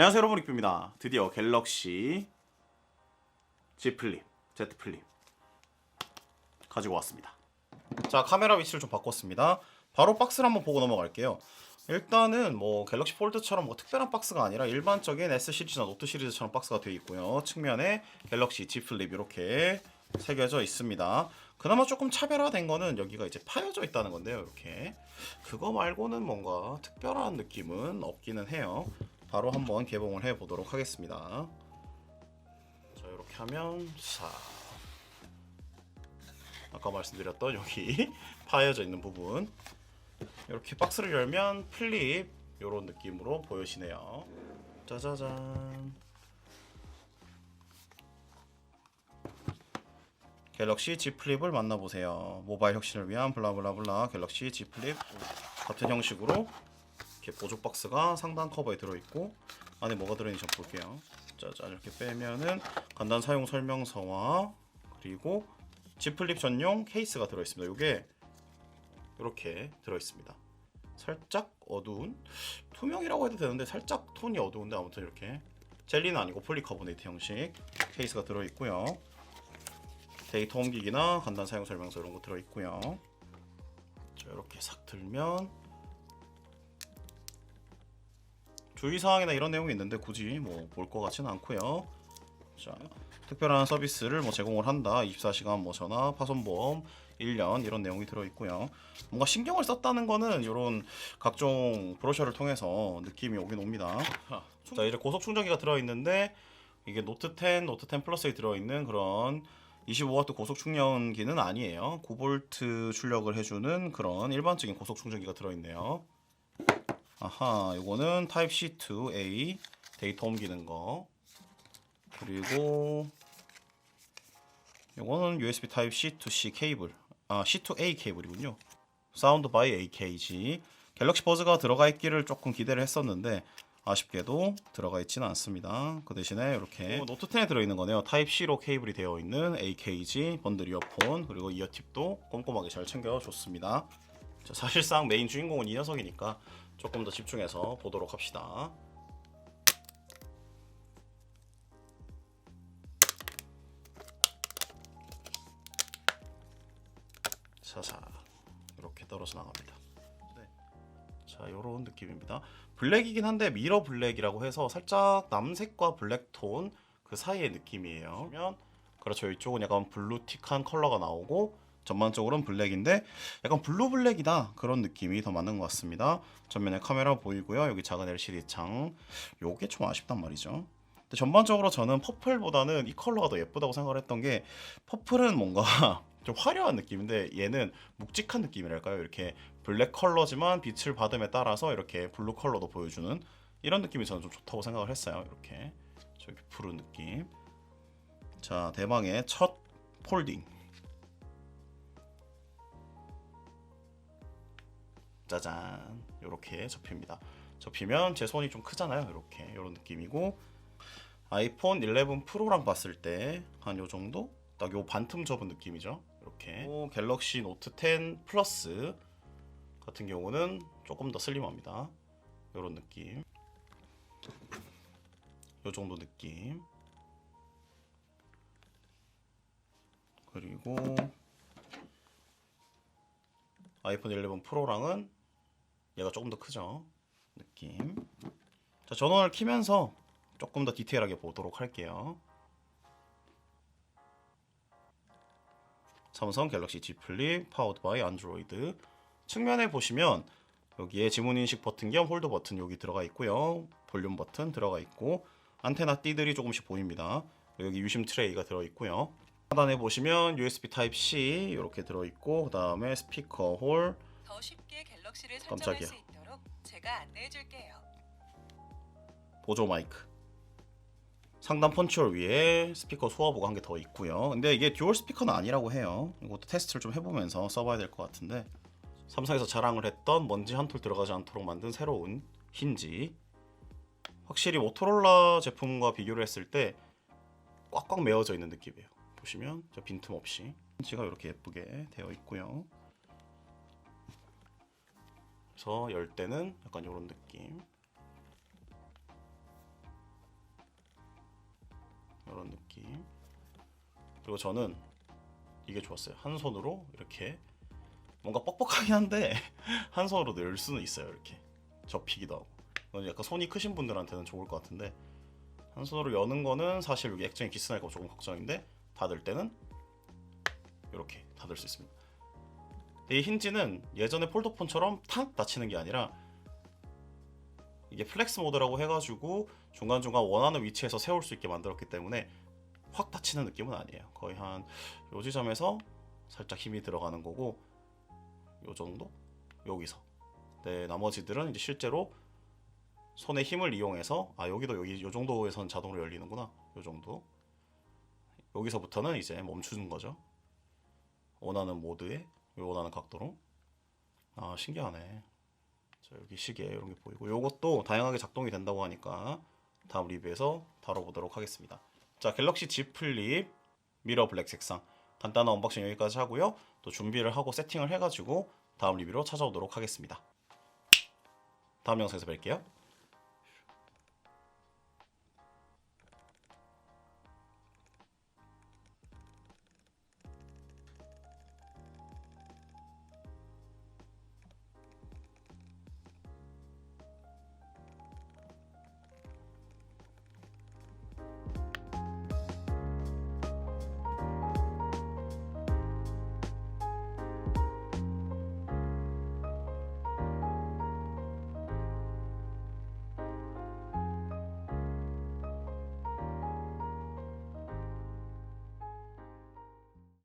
안녕하세요 여러분. 익뷰입니다. 드디어 갤럭시 Z 플립 Z 플립 가지고 왔습니다. 자 카메라 위치를 좀 바꿨습니다. 바로 박스를 한번 보고 넘어갈게요. 일단은 뭐 갤럭시 폴드처럼 뭐 특별한 박스가 아니라 일반적인 S 시리즈나 노트 시리즈처럼 박스가 되어 있고요. 측면에 갤럭시 Z 플립 이렇게 새겨져 있습니다. 그나마 조금 차별화된 거는 여기가 이제 파여져 있다는 건데요 이렇게. 그거 말고는 뭔가 특별한 느낌은 없기는 해요 바로 한번 개봉을 해 보도록 하겠습니다. 자 이렇게 하면 자 아까 말씀드렸던 여기 파여져 있는 부분 이렇게 박스를 열면 플립 이런 느낌으로 보여지네요. 짜자잔 갤럭시 Z 플립을 만나보세요. 모바일 혁신을 위한 블라블라블라 갤럭시 Z 플립 같은 형식으로 이렇게 보조 박스가 상단 커버에 들어있고 안에 뭐가 들어있는지 볼게요. 짜잔 이렇게 빼면은 간단 사용 설명서와 그리고 Z 플립 전용 케이스가 들어있습니다. 이게 이렇게 들어있습니다. 살짝 어두운 투명이라고 해도 되는데 살짝 톤이 어두운데 아무튼 이렇게 젤리는 아니고 폴리카보네이트 형식 케이스가 들어있고요. 데이터 옮기기나 간단 사용 설명서 이런 거 들어있고요. 자 이렇게 싹 들면 주의사항이나 이런 내용이 있는데 굳이 뭐 볼 것 같지는 않고요. 자, 특별한 서비스를 뭐 제공을 한다. 24시간 뭐 전화, 파손보험 1년 이런 내용이 들어 있고요. 뭔가 신경을 썼다는 거는 이런 각종 브로셔를 통해서 느낌이 오긴 옵니다. 자, 이제 고속 충전기가 들어 있는데 이게 노트 10, 노트 10 플러스에 들어 있는 그런 25W 고속 충전기는 아니에요. 9V 출력을 해주는 그런 일반적인 고속 충전기가 들어 있네요. 아하, 요거는 타입 C to A 데이터 옮기는 거. 그리고 요거는 USB 타입 C to C 케이블. 아, C to A 케이블이군요. 사운드 바이 AKG. 갤럭시 버즈가 들어가 있기를 조금 기대를 했었는데 아쉽게도 들어가 있지는 않습니다. 그 대신에 이렇게 노트 10에 들어있는 거네요. 타입 C로 케이블이 되어 있는 AKG 번들 이어폰 그리고 이어팁도 꼼꼼하게 잘 챙겨줬습니다. 자, 사실상 메인 주인공은 이 녀석이니까 조금 더 집중해서 보도록 합시다. 자자 이렇게 떨어져 나갑니다. 네. 자 이런 느낌입니다. 블랙이긴 한데 미러 블랙이라고 해서 살짝 남색과 블랙톤 그 사이의 느낌이에요. 그러면 그렇죠 이쪽은 약간 블루틱한 컬러가 나오고 전반적으로는 블랙인데 약간 블루 블랙이다 그런 느낌이 더 맞는 것 같습니다. 전면에 카메라 보이고요. 여기 작은 LCD 창. 요게 좀 아쉽단 말이죠. 근데 전반적으로 저는 퍼플보다는 이 컬러가 더 예쁘다고 생각을 했던 게 퍼플은 뭔가 좀 화려한 느낌인데 얘는 묵직한 느낌이랄까요? 이렇게 블랙 컬러지만 빛을 받음에 따라서 이렇게 블루 컬러도 보여주는 이런 느낌이 저는 좀 좋다고 생각을 했어요. 이렇게 저기 푸른 느낌. 자 대망의 첫 폴딩. 짜잔 이렇게 접힙니다. 접히면 제 손이 좀 크잖아요. 이렇게 이런 느낌이고 아이폰 11 프로랑 봤을 때 한 요 정도 딱 요 반틈 접은 느낌이죠. 이렇게 또 갤럭시 노트 10 플러스 같은 경우는 조금 더 슬림합니다. 이런 느낌. 요 정도 느낌. 그리고 아이폰 11 프로랑은 얘가 조금 더 크죠. 느낌. 자, 전원을 키면서 조금 더 디테일하게 보도록 할게요. 삼성 갤럭시 Z 플립 파워드 바이 안드로이드 측면에 보시면 여기에 지문 인식 버튼 겸 홀드 버튼 여기 들어가 있고요. 볼륨 버튼 들어가 있고 안테나 띠들이 조금씩 보입니다. 여기 유심 트레이가 들어 있고요. 하단에 보시면 USB 타입 C 이렇게 들어 있고 그 다음에 스피커 홀 갤럭시를 깜짝이야. 설정할 수 있도록 제가 안내해 줄게요. 보조 마이크. 상단 펀치홀 위에 스피커 소화부가 한 개 더 있고요. 근데 이게 듀얼 스피커는 아니라고 해요. 이것도 테스트를 좀 해보면서 써봐야 될 것 같은데. 삼성에서 자랑을 했던 먼지 한 톨 들어가지 않도록 만든 새로운 힌지. 확실히 모토로라 제품과 비교를 했을 때 꽉꽉 메어져 있는 느낌이에요. 보시면 저 빈틈 없이 힌지가 이렇게 예쁘게 되어 있고요 그래서 열 때는 약간 이런 느낌 이런 느낌. 그리고 저는 이게 좋았어요. 한 손으로 이렇게 뭔가 뻑뻑하긴 한데 한 손으로 늘 수는 있어요. 이렇게 접히기도 하고. 약간 손이 크신 분들한테는 좋을 것 같은데 한 손으로 여는 거는 사실 여기 액정이 기스날까 봐 조금 걱정인데 닫을 때는 이렇게 닫을 수 있습니다. 이 힌지는 예전에 폴더폰처럼 탁 닫히는 게 아니라 이게 플렉스 모드라고 해가지고 중간중간 원하는 위치에서 세울 수 있게 만들었기 때문에 확 닫히는 느낌은 아니에요. 거의 한 요 지점에서 살짝 힘이 들어가는 거고 요 정도? 여기서. 네 나머지들은 이제 실제로 손의 힘을 이용해서 아 여기도 여기 요 정도에선 자동으로 열리는구나. 요 정도. 여기서부터는 이제 멈추는 거죠. 원하는 모드에 원하는 각도로. 아 신기하네. 자 여기 시계 이런 게 보이고. 요것도 다양하게 작동이 된다고 하니까 다음 리뷰에서 다뤄보도록 하겠습니다. 자 갤럭시 Z 플립 미러 블랙 색상. 간단한 언박싱 여기까지 하고요. 또 준비를 하고 세팅을 해가지고 다음 리뷰로 찾아오도록 하겠습니다. 다음 영상에서 뵐게요